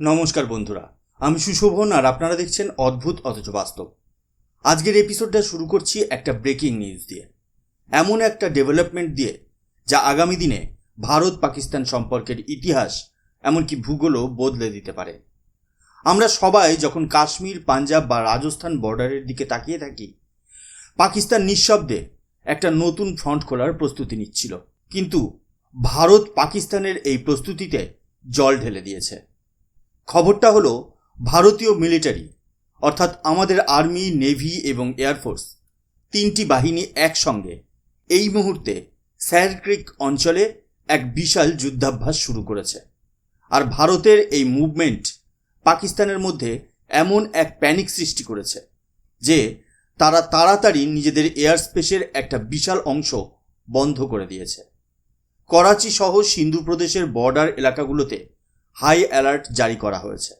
নমস্কার বন্ধুরা, আমি সুশোভন আর আপনারা দেখছেন অদ্ভুত অথচ বাস্তব। আজকের এপিসোডটা শুরু করছি একটা ব্রেকিং নিউজ দিয়ে। এমন একটা ডেভেলপমেন্ট দিয়ে যা আগামী দিনে ভারত পাকিস্তান সম্পর্কের ইতিহাস, এমনকি ভূগোলও বদলে দিতে পারে। আমরা সবাই যখন কাশ্মীর, পাঞ্জাব বা রাজস্থান বর্ডারের দিকে তাকিয়ে থাকি, পাকিস্তান নিঃশব্দে একটা নতুন ফ্রন্ট খোলার প্রস্তুতি নিচ্ছিল। কিন্তু ভারত পাকিস্তানের এই প্রস্তুতিতে জল ঢেলে দিয়েছে। খবরটা হলো ভারতীয় মিলিটারি, অর্থাৎ আমাদের আর্মি, নেভি এবং এয়ারফোর্স তিনটি বাহিনী একসঙ্গে। এই মুহূর্তে স্যার ক্রিক অঞ্চলে এক বিশাল যুদ্ধাভ্যাস শুরু করেছে। আর ভারতের এই মুভমেন্ট পাকিস্তানের মধ্যে এমন এক প্যানিক সৃষ্টি করেছে যে তারা তাড়াতাড়ি নিজেদের এয়ার স্পেসের একটা বিশাল অংশ বন্ধ করে দিয়েছে। করাচি সহ সিন্ধু প্রদেশের বর্ডার এলাকাগুলোতে হাই অ্যালার্ট জারি করা হয়েছে।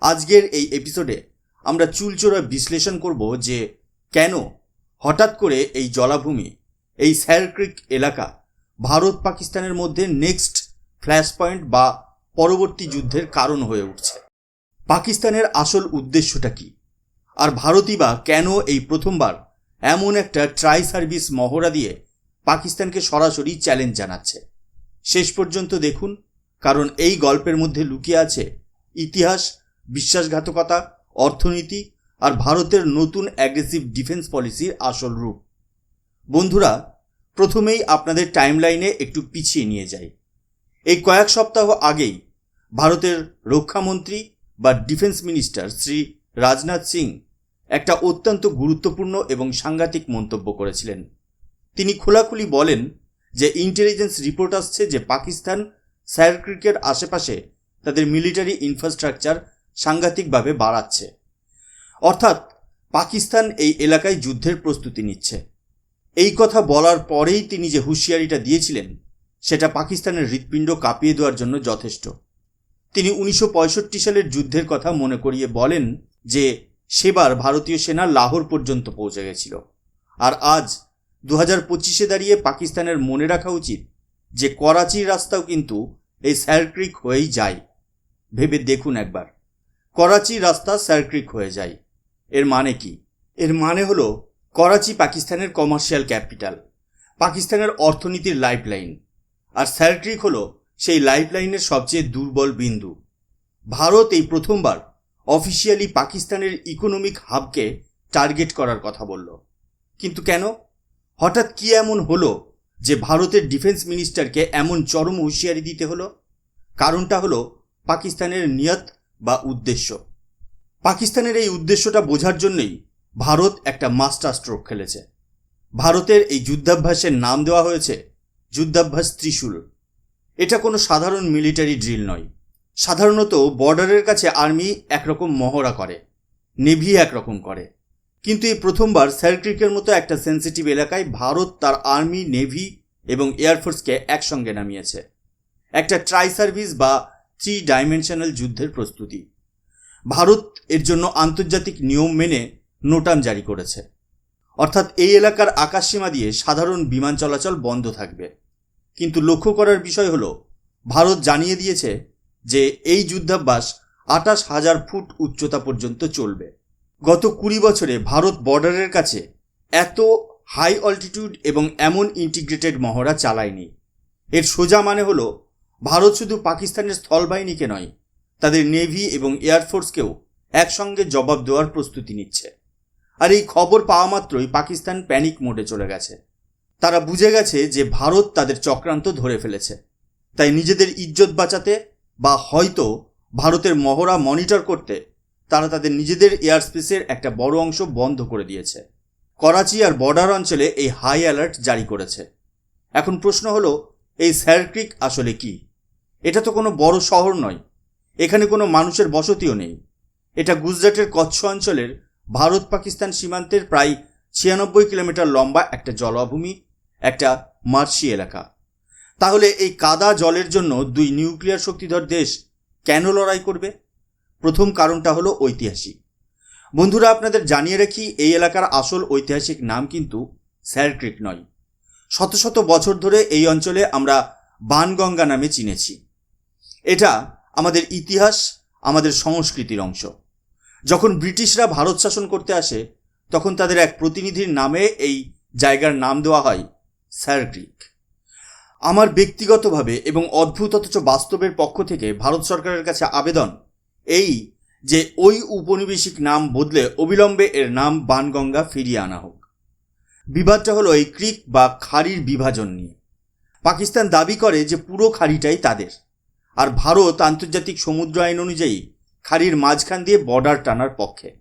আজকের এই এপিসোডে আমরা চুলচোরা বিশ্লেষণ করব যে কেন হঠাৎ করে এই জলাভূমি, এই স্যারক্রিক এলাকা ভারত পাকিস্তানের মধ্যে নেক্সট ফ্ল্যাশ পয়েন্ট বা পরবর্তী যুদ্ধের কারণ হয়ে উঠছে। পাকিস্তানের আসল উদ্দেশ্যটা কি? আর ভারতই বা কেন এই প্রথমবার এমন একটা ট্রাই সার্ভিস মহড়া দিয়ে পাকিস্তানকে সরাসরি চ্যালেঞ্জ জানাচ্ছে? শেষ পর্যন্ত দেখুন কারণ এই গল্পের মধ্যে লুকিয়ে আছে ইতিহাস, বিশ্বাসঘাতকতা, অর্থনীতি আর ভারতের নতুন অ্যাগ্রেসিভ ডিফেন্স পলিসির আসল রূপ। বন্ধুরা, প্রথমেই আপনাদের টাইমলাইনে একটু পিছিয়ে নিয়ে যাই। এই কয়েক সপ্তাহ আগেই ভারতের রক্ষামন্ত্রী বা ডিফেন্স মিনিস্টার শ্রী রাজনাথ সিং একটা অত্যন্ত গুরুত্বপূর্ণ এবং সাংঘাতিক মন্তব্য করেছিলেন। তিনি খোলাখুলি বলেন যে ইন্টেলিজেন্স রিপোর্ট আসছে যে পাকিস্তান সার্ক্রিকের আশেপাশে তাদের মিলিটারি ইনফ্রাস্ট্রাকচার সাংঘাতিকভাবে বাড়াচ্ছে। অর্থাৎ পাকিস্তান এই এলাকায় যুদ্ধের প্রস্তুতি নিচ্ছে। এই কথা বলার পরেই তিনি যে হুঁশিয়ারিটা দিয়েছিলেন, সেটা পাকিস্তানের হৃৎপিণ্ড কাঁপিয়ে দেওয়ার জন্য যথেষ্ট। তিনি উনিশশো পঁয়ষট্টি সালের যুদ্ধের কথা মনে করিয়ে বলেন যে, সেবার ভারতীয় সেনা লাহোর পর্যন্ত পৌঁছে গেছিল। আর আজ দু হাজার পঁচিশে দাঁড়িয়ে পাকিস্তানের মনে রাখা উচিত যে করাচির রাস্তাও কিন্তু এই স্যারক্রিক হয়েই যায়। ভেবে দেখুন একবার। করাচি রাস্তা স্যারক্রিক হয়ে যায়। এর মানে কি? এর মানে হলো করাচি পাকিস্তানের কমার্শিয়াল ক্যাপিটাল পাকিস্তানের অর্থনীতির লাইফলাইন আর স্যারক্রিক হলো সেই লাইফলাইনের সবচেয়ে দুর্বল বিন্দু। ভারত এই প্রথমবার অফিসিয়ালি পাকিস্তানের ইকোনমিক হাবকে টার্গেট করার কথা বলল। কিন্তু কেন? হঠাৎ কি এমন হলো যে ভারতের ডিফেন্স মিনিস্টারকে এমন চরম হুঁশিয়ারি দিতে হলো, কারণটা হলো পাকিস্তানের নিয়ত বা উদ্দেশ্য। পাকিস্তানের এই উদ্দেশ্যটা বোঝার জন্যই ভারত একটা মাস্টার স্ট্রোক খেলেছে। ভারতের এই যুদ্ধাভ্যাসের নাম দেওয়া হয়েছে যুদ্ধাভ্যাস ত্রিশূল। এটা কোনো সাধারণ মিলিটারি ড্রিল নয়। সাধারণত বর্ডারের কাছে আর্মি একরকম মহড়া করে নেভি একরকম করে। কিন্তু এই প্রথমবার স্যারক্রিকের মতো একটা সেন্সিটিভ এলাকায় ভারত তার আর্মি, নেভি এবং এয়ারফোর্সকে একসঙ্গে নামিয়েছে। একটা ট্রাই সার্ভিস বা থ্রি ডাইমেনশনাল যুদ্ধের প্রস্তুতি। ভারত এর জন্য আন্তর্জাতিক নিয়ম মেনে নোটাম জারি করেছে। অর্থাৎ এই এলাকার আকাশসীমা দিয়ে সাধারণ বিমান চলাচল বন্ধ থাকবে। কিন্তু লক্ষ্য করার বিষয় হলো, ভারত জানিয়ে দিয়েছে যে এই যুদ্ধাভ্যাস আটাশ হাজার ফুট উচ্চতা পর্যন্ত চলবে। গত কুড়ি বছরে ভারত বর্ডারের কাছে এত হাই অল্টিটিউড এবং এমন ইন্টিগ্রেটেড মহড়া চালায়নি। এর সোজা মানে হলো, ভারত শুধু পাকিস্তানের স্থলবাহিনীকে নয়, তাদের নেভি এবং এয়ারফোর্সকেও একসঙ্গে জবাব দেওয়ার প্রস্তুতি নিচ্ছে। আর এই খবর পাওয়া মাত্রই পাকিস্তান প্যানিক মোডে চলে গেছে। তারা বুঝে গেছে যে ভারত তাদের চক্রান্ত ধরে ফেলেছে। তাই নিজেদের ইজ্জত বাঁচাতে বা হয়তো ভারতের মহড়া মনিটর করতে তারা তাদের নিজেদের এয়ার স্পেসের একটা বড় অংশ বন্ধ করে দিয়েছে। করাচি আর বর্ডার অঞ্চলে এই হাই অ্যালার্ট জারি করেছে। এখন প্রশ্ন হলো, এই স্যারক্রিক আসলে কি? এটা তো কোনো বড় শহর নয়। এখানে কোনো মানুষের বসতিও নেই। এটা গুজরাটের কচ্ছ অঞ্চলের ভারত পাকিস্তান সীমান্তের প্রায় ছিয়ানব্বই কিলোমিটার লম্বা একটা জলাভূমি, একটা মার্শি এলাকা। তাহলে এই কাদা জলের জন্য দুই নিউক্লিয়ার শক্তিধর দেশ কেন লড়াই করবে? প্রথম কারণটা হলো ঐতিহাসিক। বন্ধুরা, আপনাদের জানিয়ে রাখি, এই এলাকার আসল ঐতিহাসিক নাম কিন্তু স্যারক্রিক নয়। শত শত বছর ধরে এই অঞ্চলে আমরা বানগঙ্গা নামে চিনেছি। এটা আমাদের ইতিহাস, আমাদের সংস্কৃতির অংশ। যখন ব্রিটিশরা ভারত শাসন করতে আসে, তখন তাদের এক প্রতিনিধির নামে এই জায়গার নাম দেওয়া হয় স্যার ক্রিক। আমার ব্যক্তিগতভাবে এবং অদ্ভুত অথচ বাস্তবের পক্ষ থেকে ভারত সরকারের কাছে আবেদন এই যে ওই উপনিবেশিক নাম বদলে অবিলম্বে এর নাম বানগঙ্গা ফিরিয়ে আনা হোক। বিবাদটা হলো এই ক্রিক বা খাড়ির বিভাজন নিয়ে। পাকিস্তান দাবি করে যে পুরো খাড়িটাই তাদের। আর ভারত আন্তর্জাতিক সমুদ্র আইন অনুযায়ী খাড়ির মাঝখান দিয়ে বর্ডার টানার পক্ষে।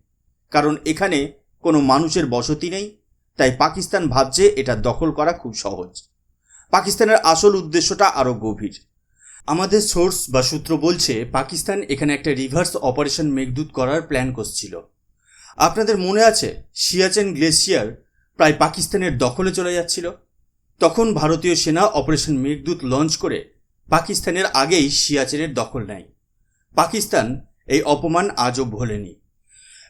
কারণ এখানে কোনো মানুষের বসতি নেই, তাই পাকিস্তান ভাবছে এটা দখল করা খুব সহজ। পাকিস্তানের আসল উদ্দেশ্যটা আরও গভীর। আমাদের সোর্স বা সূত্র বলছে পাকিস্তান এখানে একটা রিভার্স অপারেশন মেঘদূত করার প্ল্যান করছিল। আপনাদের মনে আছে, সিয়াচেন গ্লেসিয়ার প্রায় পাকিস্তানের দখলে চলে যাচ্ছিল? তখন ভারতীয় সেনা অপারেশন মেঘদূত লঞ্চ করে পাকিস্তানের আগেই সিয়াচেনের দখল নেয়। পাকিস্তান এই অপমান আজও ভোলেনি।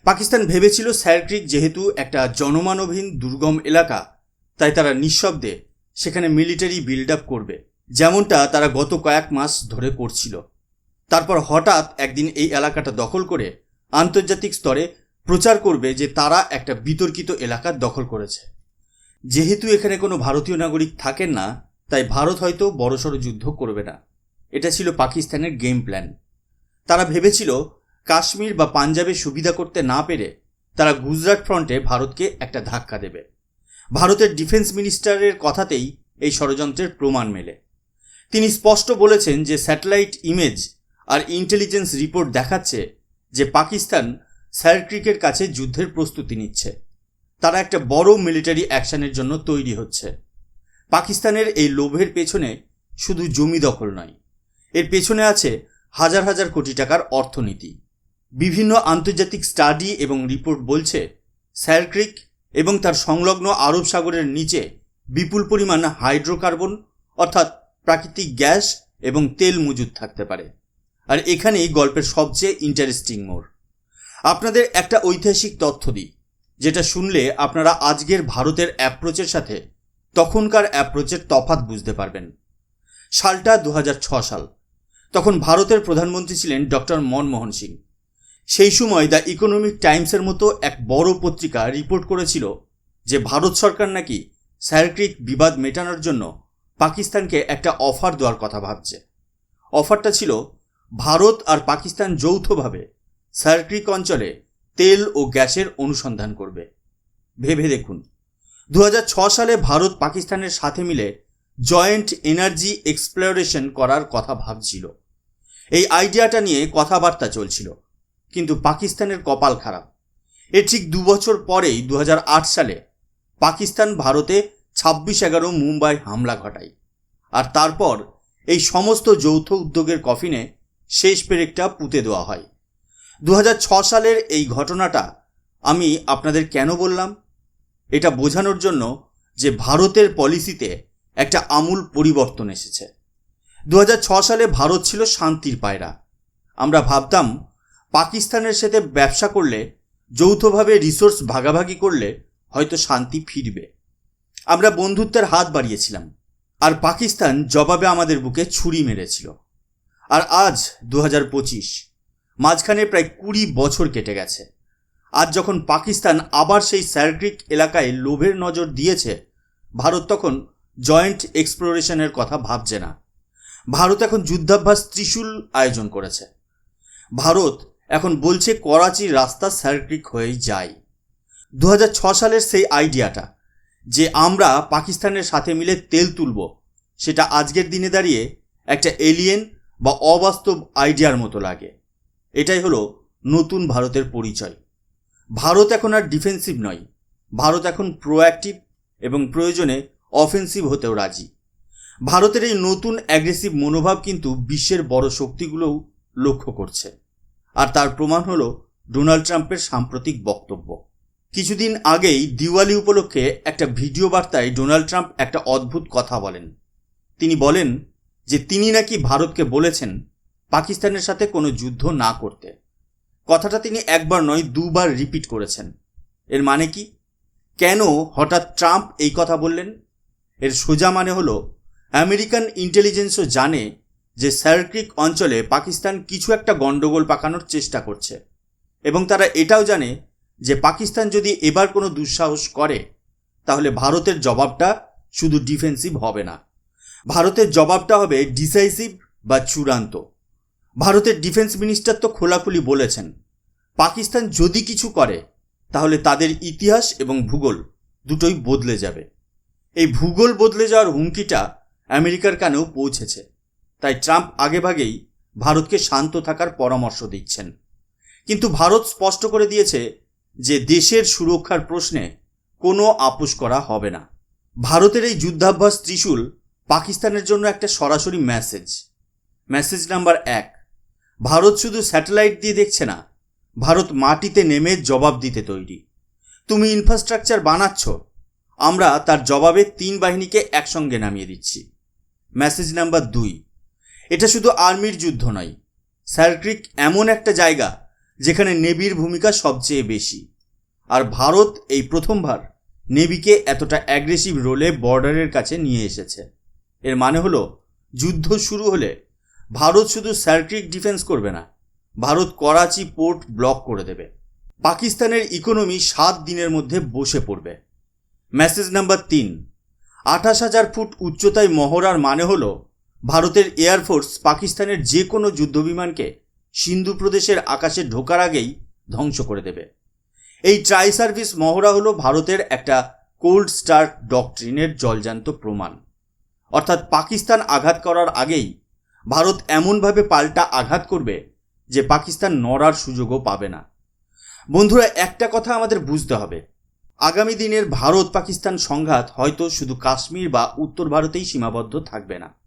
পাকিস্তান ভেবেছিল স্যারক্রিক যেহেতু একটা জনমানবহীন দুর্গম এলাকা, তাই তারা নিঃশব্দে সেখানে মিলিটারি বিল্ড আপ করবে। যেমনটা তারা গত কয়েক মাস ধরে করছিল। তারপর হঠাৎ একদিন এই এলাকাটা দখল করে আন্তর্জাতিক স্তরে প্রচার করবে যে তারা একটা বিতর্কিত এলাকা দখল করেছে। যেহেতু এখানে কোনো ভারতীয় নাগরিক থাকেন না, তাই ভারত হয়তো বড়সড় যুদ্ধ করবে না। এটা ছিল পাকিস্তানের গেম প্ল্যান তারা ভেবেছিল কাশ্মীর বা পাঞ্জাবে সুবিধা করতে না পেরে তারা গুজরাট ফ্রন্টে ভারতকে একটা ধাক্কা দেবে। ভারতের ডিফেন্স মিনিস্টারের কথাতেই এই ষড়যন্ত্রের প্রমাণ মেলে। তিনি স্পষ্ট বলেছেন যে স্যাটেলাইট ইমেজ আর ইন্টেলিজেন্স রিপোর্ট দেখাচ্ছে যে পাকিস্তান স্যারক্রিকের কাছে যুদ্ধের প্রস্তুতি নিচ্ছে। তারা একটা বড় মিলিটারি অ্যাকশনের জন্য তৈরি হচ্ছে। পাকিস্তানের এই লোভের পেছনে শুধু জমি দখল নয়, এর পেছনে আছে হাজার হাজার কোটি টাকার অর্থনীতি। বিভিন্ন আন্তর্জাতিক স্টাডি এবং রিপোর্ট বলছে স্যারক্রিক এবং তার সংলগ্ন আরব সাগরের নিচে বিপুল পরিমাণ হাইড্রোকার্বন, অর্থাৎ প্রাকৃতিক গ্যাস এবং তেল মজুদ থাকতে পারে। আর এখানেই গল্পের সবচেয়ে ইন্টারেস্টিং মোড়। আপনাদের একটা ঐতিহাসিক তথ্য দিই, যেটা শুনলে আপনারা আজকের ভারতের অ্যাপ্রোচের সাথে তখনকার অ্যাপ্রোচের তফাৎ বুঝতে পারবেন। সালটা দু সাল। তখন ভারতের প্রধানমন্ত্রী ছিলেন ডক্টর মনমোহন সিং। সেই সময় দ্য ইকোনমিক টাইমসের মতো এক বড় পত্রিকা রিপোর্ট করেছিল যে ভারত সরকার নাকি স্যারক্রিক বিবাদ মেটানোর জন্য পাকিস্তানকে একটা অফার দেওয়ার কথা ভাবছে। অফারটা ছিল, ভারত আর পাকিস্তান যৌথভাবে স্যারক্রিক অঞ্চলে তেল ও গ্যাসের অনুসন্ধান করবে। ভেবে দেখুন দু সালে ভারত পাকিস্তানের সাথে মিলে জয়েন্ট এনার্জি এক্সপ্লোরেশন করার কথা ভাবছিল। এই আইডিয়াটা নিয়ে কথাবার্তা চলছিল, কিন্তু পাকিস্তানের কপাল খারাপ। এর ঠিক দু বছর পরেই দু হাজার আট সালে পাকিস্তান ভারতে ছাব্বিশ এগারো মুম্বাই হামলা ঘটায়। আর তারপর এই সমস্ত যৌথ উদ্যোগের কফিনে শেষ পেরেকটা পুঁতে দেওয়া হয়। দু সালের এই ঘটনাটা আমি আপনাদের কেন বললাম? এটা বোঝানোর জন্য যে ভারতের পলিসিতে একটা আমূল পরিবর্তন এসেছে। দু সালে ভারত ছিল শান্তির পায়রা। আমরা ভাবতাম পাকিস্তানের সাথে ব্যবসা করলে, যৌথভাবে রিসোর্স ভাগাভাগি করলে হয়তো শান্তি ফিরবে। আমরা বন্ধুত্বের হাত বাড়িয়েছিলাম, আর পাকিস্তান জবাবে আমাদের বুকে ছুরি মেরেছিল। আর আজ দু হাজার পঁচিশ, মাঝখানে প্রায় কুড়ি বছর কেটে গেছে। আজ যখন পাকিস্তান আবার সেই স্যারগ্রিক এলাকায় লোভের নজর দিয়েছে, ভারত তখন জয়েন্ট এক্সপ্লোরেশনের কথা ভাবছে না। ভারত এখন যুদ্ধাভ্যাস ত্রিশূল আয়োজন করেছে। ভারত এখন বলছে করাচির রাস্তা স্যারক্রিক হয়েই যায়। দু সালের সেই আইডিয়াটা যে আমরা পাকিস্তানের সাথে মিলে তেল তুলব, সেটা আজকের দিনে দাঁড়িয়ে একটা এলিয়েন বা অবাস্তব আইডিয়ার মতো লাগে। এটাই হলো নতুন ভারতের পরিচয়। ভারত এখন আর ডিফেন্সিভ নয়। ভারত এখন প্রোঅ্যাক্টিভ এবং প্রয়োজনে অফেন্সিভ হতেও রাজি। ভারতের এই নতুন অ্যাগ্রেসিভ মনোভাব কিন্তু বিশ্বের বড় শক্তিগুলোও লক্ষ্য করছে। আর তার প্রমাণ হলো ডোনাল্ড ট্রাম্পের সাম্প্রতিক বক্তব্য। কিছুদিন আগেই দিওয়ালি উপলক্ষে একটা ভিডিও বার্তায় ডোনাল্ড ট্রাম্প একটা অদ্ভুত কথা বলেন। তিনি বলেন যে তিনি নাকি ভারতকে বলেছেন পাকিস্তানের সাথে কোনো যুদ্ধ না করতে। কথাটা তিনি একবার নয়, দুবার রিপিট করেছেন। এর মানে কি? কেন হঠাৎ ট্রাম্প এই কথা বললেন? এর সোজা মানে হলো, আমেরিকান ইন্টেলিজেন্সও জানে যে স্যারক্রিক অঞ্চলে পাকিস্তান কিছু একটা গণ্ডগোল পাকানোর চেষ্টা করছে। এবং তারা এটাও জানে যে পাকিস্তান যদি এবার কোনো দুঃসাহস করে, তাহলে ভারতের জবাবটা শুধু ডিফেন্সিভ হবে না। ভারতের জবাবটা হবে ডিসাইসিভ বা চূড়ান্ত। ভারতের ডিফেন্স মিনিস্টার তো খোলাখুলি বলেছেন, পাকিস্তান যদি কিছু করে, তাহলে তাদের ইতিহাস এবং ভূগোল দুটোই বদলে যাবে। এই ভূগোল বদলে যাওয়ার হুমকিটা আমেরিকার কানেও পৌঁছেছে। তাই ট্রাম্প আগেভাগেই ভারতকে শান্ত থাকার পরামর্শ দিচ্ছেন। কিন্তু ভারত স্পষ্ট করে দিয়েছে যে দেশের সুরক্ষার প্রশ্নে কোনো আপোষ করা হবে না। ভারতের এই যুদ্ধাভ্যাস ত্রিশূল পাকিস্তানের জন্য একটা সরাসরি মেসেজ মেসেজ নাম্বার এক, ভারত শুধু স্যাটেলাইট দিয়ে দেখছে না, ভারত মাটিতে নেমে জবাব দিতে তৈরি। তুমি ইনফ্রাস্ট্রাকচার বানাচ্ছ, আমরা তার জবাবে তিন বাহিনীকে একসঙ্গে নামিয়ে দিচ্ছি। মেসেজ নাম্বার দুই, এটা শুধু আর্মির যুদ্ধ নয় স্যারক্রিক এমন একটা জায়গা যেখানে নেভির ভূমিকা সবচেয়ে বেশি। আর ভারত এই প্রথমবার নেভিকে এতটা অ্যাগ্রেসিভ রোলে বর্ডারের কাছে নিয়ে এসেছে। এর মানে হলো, যুদ্ধ শুরু হলে ভারত শুধু স্যারক্রিক ডিফেন্স করবে না, ভারত করাচি পোর্ট ব্লক করে দেবে। পাকিস্তানের ইকোনমি সাত দিনের মধ্যে বসে পড়বে। মেসেজ নাম্বার তিন, আঠাশ হাজার ফুট উচ্চতায় মহড়ার মানে হলো, ভারতের এয়ারফোর্স পাকিস্তানের যে কোনো যুদ্ধবিমানকে সিন্ধু প্রদেশের আকাশে ঢোকার আগেই ধ্বংস করে দেবে। এই ট্রাই সার্ভিস মহড়া হলো ভারতের একটা কোল্ড স্টার ডকট্রিনের জলজান্ত প্রমাণ। অর্থাৎ পাকিস্তান আঘাত করার আগেই ভারত এমনভাবে পাল্টা আঘাত করবে যে পাকিস্তান নড়ার সুযোগও পাবে না। বন্ধুরা, একটা কথা আমাদের বুঝতে হবে। আগামী দিনের ভারত পাকিস্তান সংঘাত হয়তো শুধু কাশ্মীর বা উত্তর ভারতেই সীমাবদ্ধ থাকবে না।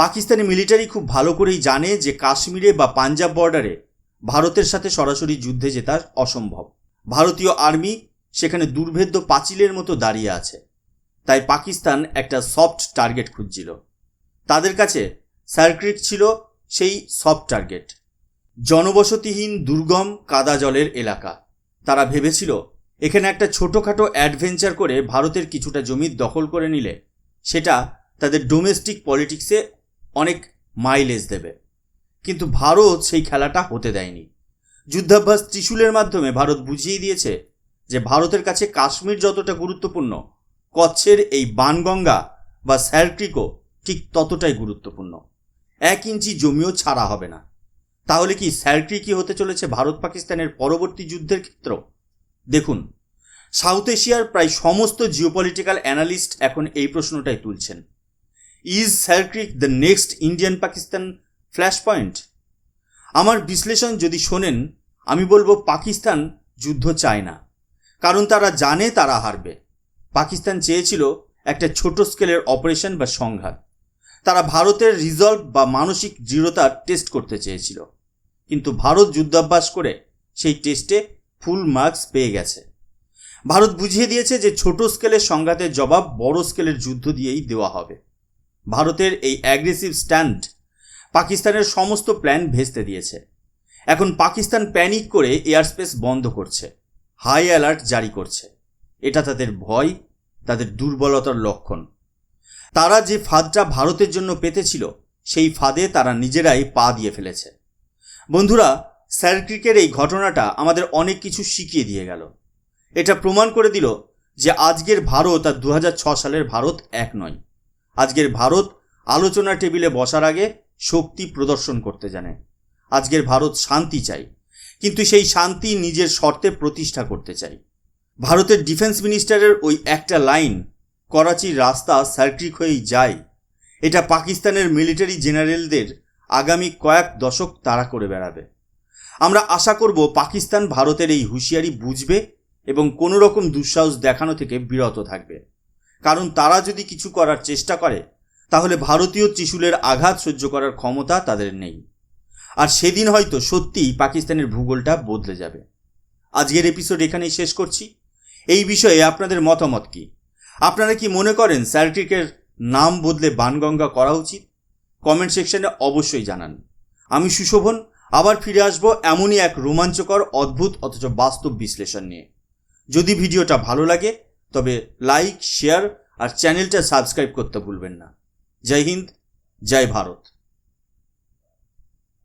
পাকিস্তানি মিলিটারি খুব ভালো করেই জানে যে কাশ্মীরে বা পাঞ্জাব বর্ডারে ভারতের সাথে সরাসরি যুদ্ধে জেতা অসম্ভব। ভারতীয় আর্মি সেখানে দুর্ভেদ্য পাঁচিলের মতো দাঁড়িয়ে আছে। তাই পাকিস্তান একটা সফট টার্গেট খুঁজছিল। তাদের কাছে সার্ক্রিক ছিল সেই সফট টার্গেট। জনবসতিহীন, দুর্গম, কাদা জলের এলাকা। তারা ভেবেছিল, এখানে একটা ছোটোখাটো অ্যাডভেঞ্চার করে ভারতের কিছুটা জমি দখল করে নিলে সেটা তাদের ডোমেস্টিক পলিটিক্সে অনেক মাইলেজ দেবে। কিন্তু ভারত সেই খেলাটা হতে দেয়নি। যুদ্ধাভ্যাস ত্রিশুলের মাধ্যমে ভারত বুঝিয়ে দিয়েছে যে ভারতের কাছে কাশ্মীর যতটা গুরুত্বপূর্ণ, কচ্ছের এই বানগঙ্গা বা স্যারক্রিকও ঠিক ততটাই গুরুত্বপূর্ণ। এক ইঞ্চি জমিও ছাড়া হবে না। তাহলে কি স্যারক্রিকই হতে চলেছে ভারত পাকিস্তানের পরবর্তী যুদ্ধের ক্ষেত্র? দেখুন, সাউথ এশিয়ার প্রায় সমস্ত জিওপলিটিক্যাল অ্যানালিস্ট এখন এই প্রশ্নটাই তুলছেন। Is Sir Creek the next Indian Pakistan flash point আমার বিশ্লেষণ যদি শোনেন, আমি বলব পাকিস্তান যুদ্ধ চায় না। কারণ তারা জানে তারা হারবে। পাকিস্তান চেয়েছিল একটা ছোট স্কেলের অপারেশন বা সংঘাত। তারা ভারতের রিজলভ বা মানসিক দৃঢ়তার টেস্ট করতে চেয়েছিল। কিন্তু ভারত যুদ্ধাভ্যাস করে সেই টেস্টে ফুল মার্কস পেয়ে গেছে। ভারত বুঝিয়ে দিয়েছে যে ছোট স্কেলের সংঘাতের জবাব বড় স্কেলের যুদ্ধ দিয়েই দেওয়া হবে। ভারতের এই অ্যাগ্রেসিভ স্ট্যান্ড পাকিস্তানের সমস্ত প্ল্যান ভেস্তে দিয়েছে। এখন পাকিস্তান প্যানিক করে এয়ারস্পেস বন্ধ করছে হাই অ্যালার্ট জারি করছে। এটা তাদের ভয়, তাদের দুর্বলতার লক্ষণ। তারা যে ফাঁদটা ভারতের জন্য পেতেছিল, সেই ফাঁদে তারা নিজেরাই পা দিয়ে ফেলেছে। বন্ধুরা স্যারক্রিকের এই ঘটনাটা আমাদের অনেক কিছু শিখিয়ে দিয়ে গেল। এটা প্রমাণ করে দিল যে আজকের ভারত আর দু সালের ভারত এক নয়। আজকের ভারত আলোচনা টেবিলে বসার আগে শক্তি প্রদর্শন করতে জানে। আজকের ভারত শান্তি চাই, কিন্তু সেই শান্তি নিজের শর্তে প্রতিষ্ঠা করতে চাই। ভারতের ডিফেন্স মিনিস্টারের ওই একটা লাইন করাচির রাস্তা সার্ট্রিক হয়েই যায় এটা পাকিস্তানের মিলিটারি জেনারেলদের আগামী কয়েক দশক তাড়া করে বেড়াবে। আমরা আশা করব পাকিস্তান ভারতের এই হুঁশিয়ারি বুঝবে এবং কোনো রকম দুঃসাহস দেখানো থেকে বিরত থাকবে। কারণ তারা যদি কিছু করার চেষ্টা করে, তাহলে ভারতীয় ত্রিশূলের আঘাত সহ্য করার ক্ষমতা তাদের নেই। আর সেদিন হয়তো সত্যিই পাকিস্তানের ভূগোলটা বদলে যাবে। আজকের এপিসোড এখানেই শেষ করছি। এই বিষয়ে আপনাদের মতামত কি? আপনারা কি মনে করেন স্যারট্রিকের নাম বদলে বানগঙ্গা করা উচিত? কমেন্ট সেকশনে অবশ্যই জানান। আমি সুশোভন, আবার ফিরে আসব এমনই এক রোমাঞ্চকর, অদ্ভুত, অথচ বাস্তব বিশ্লেষণ নিয়ে। যদি ভিডিওটা ভালো লাগে তবে লাইক শেয়ার আর চ্যানেলটা সাবস্ক্রাইব করতে ভুলবেন না। জয় হিন্দ জয় ভারত।